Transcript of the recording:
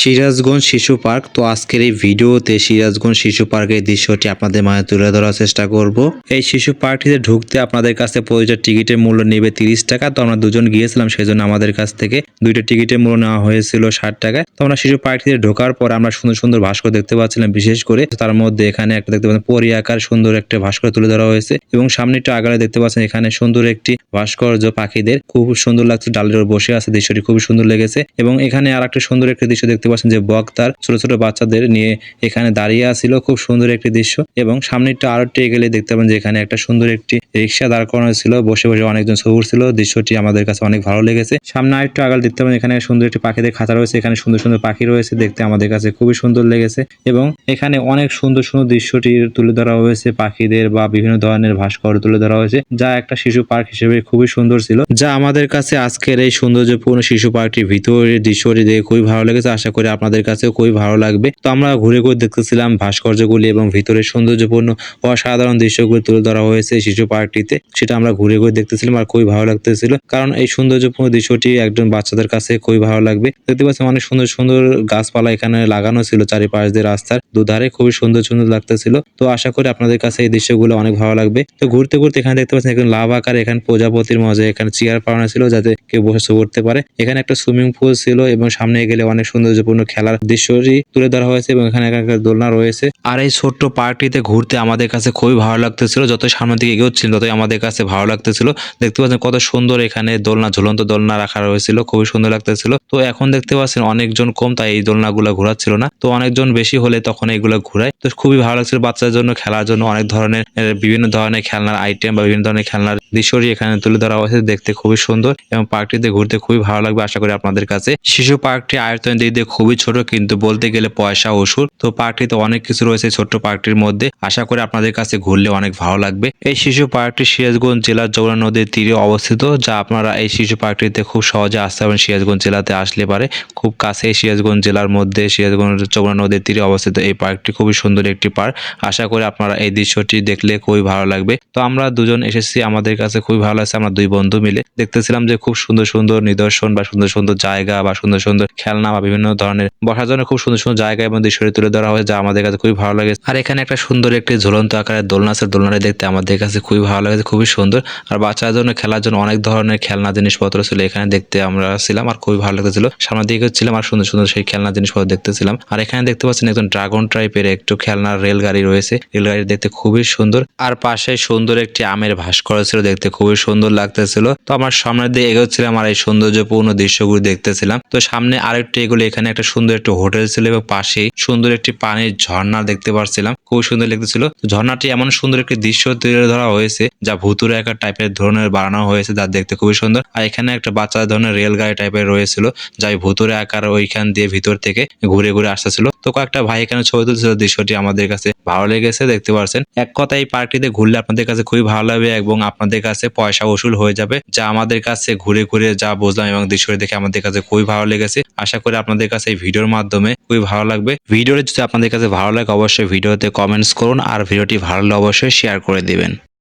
সিরাজগঞ্জ শিশু পার্ক। তো আজকের এই ভিডিওতে সিরাজগঞ্জ শিশু পার্কের দৃশ্যটি আপনাদের মাঝে তুলে ধরার চেষ্টা করব। এই শিশু পার্কটিতে ঢুকতে আপনাদের কাছ প্রতিটা টিকিটের মূল্য নেবে তিরিশ টাকা। তো আমরা দুজন গিয়েছিলাম সেই জন্য আমাদের কাছ থেকে দুইটা টিকিটের মূল্য নেওয়া হয়েছিল ষাট টাকায়। তো আমরা শিশু পার্কটিতে ঢোকার পর আমরা সুন্দর সুন্দর ভাস্কর দেখতে পাচ্ছিলাম, বিশেষ করে তার মধ্যে এখানে একটা দেখতে পাচ্ছেন পরি আকার সুন্দর একটা ভাস্কর তুলে ধরা হয়েছে এবং সামনে একটু আগালে দেখতে পাচ্ছেন এখানে সুন্দর একটি ভাস্কর্য পাখিদের। খুব সুন্দর লাগছে, ডালের বসে আছে, দৃশ্যটি খুবই সুন্দর লেগেছে এবং এখানে আর একটা সুন্দর একটি দৃশ্য দেখতে পাচ্ছেন যে বক তার ছোট ছোট বাচ্চাদের নিয়ে এখানে দাঁড়িয়ে আছিল। খুব সুন্দর একটি দৃশ্য এবং সামনে একটু আরও একটু এগেলে দেখতে পাবেন যে এখানে একটা সুন্দর একটি রিক্সা দাঁড় করানো ছিল। বসে বসে অনেকজন সবুর ছিল দৃশ্যটি আমাদের কাছে অনেক ভালো লেগেছে। সামনে আরেকটু আগাল দেখতে পাবেন এখানে সুন্দর একটি পাখিদের খাঁচা রয়েছে। এখানে সুন্দর সুন্দর পাখি রয়েছে দেখতে আমাদের কাছে খুবই সুন্দর লেগেছে এবং এখানে অনেক সুন্দর সুন্দর দৃশ্যটি তুলে ধরা হয়েছে। পাখিদের বা বিভিন্ন ধরনের ভাস্কর তুলে ধরা হয়েছে যা একটা শিশু পার্ক হিসেবে খুবই সুন্দর ছিল। যা আমাদের কাছে আজকের এই সৌন্দর্যপূর্ণ শিশু পার্কটির ভিতরের দৃশ্যটি দেখে খুবই ভালো লেগেছে। আশা করি আপনাদের কাছেও খুবই ভালো লাগবে। তো আমরা ঘুরে ঘুরে দেখতেছিলাম ভাস্কর্যগুলি এবং ভিতরের সৌন্দর্যপূর্ণ অসাধারণ দৃশ্যগুলি তুলে ধরা হয়েছে শিশু পার্কটিতে। সেটা আমরা ঘুরে ঘুরে দেখতেছিলাম আর খুবই ভালো লাগতেছিল। কারণ এই সৌন্দর্যপূর্ণ দৃশ্যটি একজন বাচ্চাদের কাছে খুবই ভালো লাগবে। দেখতে পাচ্ছেন অনেক সুন্দর সুন্দর গাছপালা এখানে লাগানো ছিল চারিপাশ দিয়ে রাস্তার দুধারে। খুবই সুন্দর সুন্দর লাগতেছিল। তো আশা করি আপনাদের কাছে এই দৃশ্যগুলো অনেক ভালো লাগবে। তো ঘুরতে ঘুরতে এখানে দেখতে পাচ্ছেন এখানে লাভ আকার এখানে প্রজাপতির মজা, এখানে চেয়ার পাওয়ানো ছিল যাতে কেউ বসে করতে পারে। এখানে একটা সুইমিং পুল ছিল এবং সামনে গেলে অনেক সৌন্দর্যপূর্ণ খেলার দৃশ্যটি তুলে ধরা হয়েছে এবং এখানে একটা দোলনা রয়েছে। আর এই ছোট্ট পার্কটিতে ঘুরতে আমাদের কাছে খুবই ভালো লাগতেছিল। যতই সামনের দিকে এগোচ্ছিল, ততই আমাদের কাছে ভালো লাগতেছিল। দেখতে পাচ্ছেন কত সুন্দর এখানে দোলনা, ঝুলন্ত দোলনা রাখা হয়েছিল খুবই সুন্দর লাগতেছিল। তো এখন দেখতে পাচ্ছেন অনেকজন কম, তাই এই দোলনাগুলো ঘোরাচ্ছিল না। তো অনেকজন বেশি হলে তখন এগুলো ঘুরায়। তো খুবই ভালো লাগছিল বাচ্চাদের জন্য, খেলার জন্য অনেক ধরনের বিভিন্ন ধরনের খেলনার আইটেম বা বিভিন্ন ধরনের খেলনার দৃশ্যটি এখানে তুলে ধরা হয়েছে। দেখতে খুবই সুন্দর এবং পার্কটিতে ঘুরতে খুবই ভালো লাগবে আশা করি আপনাদের কাছে। শিশু পার্কটি আয়তনের দিক দিয়ে খুবই ছোট, কিন্তু বলতে গেলে পয়সা, ওষুধ, তো পার্কটিতে অনেক কিছু রয়েছে ছোট্ট পার্কটির মধ্যে। আশা করি আপনাদের কাছে ঘুরলে অনেক ভালো লাগবে। এই শিশু পার্কটি সিরাজগঞ্জ জেলার যমুনা নদীর তীরে অবস্থিত, যা আপনারা এই শিশু পার্কটিতে খুব সহজে আসতে পারেন সিরাজগঞ্জ জেলাতে আসলে পারে। খুব কাছে সিরাজগঞ্জ জেলার মধ্যে সিরাজগঞ্জ যমুনা নদীর তীরে অবস্থিত এই পার্কটি খুবই সুন্দর একটি পার্ক। আশা করি আপনারা এই দৃশ্যটি দেখলে খুবই ভালো লাগবে। তো আমরা দুজন এসেছি, আমাদের কাছে খুবই ভালো লাগছে, আমরা দুই বন্ধু মিলে। দেখতেছিলাম যে খুব সুন্দর সুন্দর নিদর্শন বা সুন্দর সুন্দর জায়গা বা সুন্দর সুন্দর খেলনা বা বিভিন্ন ধরনের বসার জন্য খুব সুন্দর সুন্দর জায়গা এবং দৃশ্যটি তুলে ধরা হয়েছে, যা আমাদের কাছে খুবই ভালো লাগে। আর এখানে একটা সুন্দর একটি ঝুলন্ত আকারের দোলনা আছে। দোলনাটি দেখতে আমাদের কাছে খুবই ভালো লাগছে, খুবই সুন্দর। আর বাচ্চাদের জন্য খেলার জন্য অনেক ধরনের খেলনা জিনিসপত্র ছিল এখানে দেখতে আমরা ছিলাম আর খুবই ভালো লাগতেছিল। সামনের দিকে ছিলাম আর সুন্দর সুন্দর সেই খেলনা জিনিসপত্র দেখতেছিলাম। আর এখানে দেখতে পাচ্ছেন একজন ড্রাগন টাইপের একটু খেলনার রেলগাড়ি রয়েছে। রেলগাড়ি দেখতে খুবই সুন্দর। আর পাশে সুন্দর একটি আমের ভাস্কর ছিল, দেখতে খুবই সুন্দর লাগতেছিল। তো আমার সামনের দিকে এগোচ্ছিলাম আর এই সৌন্দর্যপূর্ণ দৃশ্যগুলো দেখতেছিলাম। তো সামনে আরেকটি এগুলো এখানে একটা সুন্দর একটি হোটেল ছিল এবং পাশেই সুন্দর একটি পানির ঝর্ণা দেখতে পাচ্ছিলাম খুব সুন্দর লাগতেছিল তো ঝর্ণাটি এমন সুন্দর একটি দৃশ্য তুলে ধরা হয়েছে, যা ভুতুরে একটা টাইপের ধরনের বানানো হয়েছে, যা দেখতে খুবই সুন্দর। আর এখানে একটা বাচ্চা ধরনের রেলগাড়ি টাইপের রয়েছিল যা ভুতুরে আকার ওইখান দিয়ে ভিতর থেকে ঘুরে ঘুরে আসতেছিল। তো কয়েকটা ভাই এখানে ছবি তুলছিল দৃশ্যটি আমাদের কাছে ভালো লেগেছে, দেখতে পাচ্ছেন এক কথা এই পার্কটিতে ঘুরলে আপনাদের কাছে খুবই ভালো লাগবে এবং আপনাদের কাছে পয়সা উসুল হয়ে যাবে, যা আমাদের কাছে ঘুরে ঘুরে যা বুঝলাম এবং দৃশ্যটি দেখে আমাদের কাছে খুবই ভালো লেগেছে। আশা করি আপনাদের কাছে এই ভিডিওর মাধ্যমে খুবই ভালো লাগবে। ভিডিওটি যদি আপনাদের কাছে ভালো লাগে, অবশ্যই ভিডিওতে কমেন্টস করুন আর ভিডিওটি ভালো লাগলে অবশ্যই শেয়ার করে দিবেন।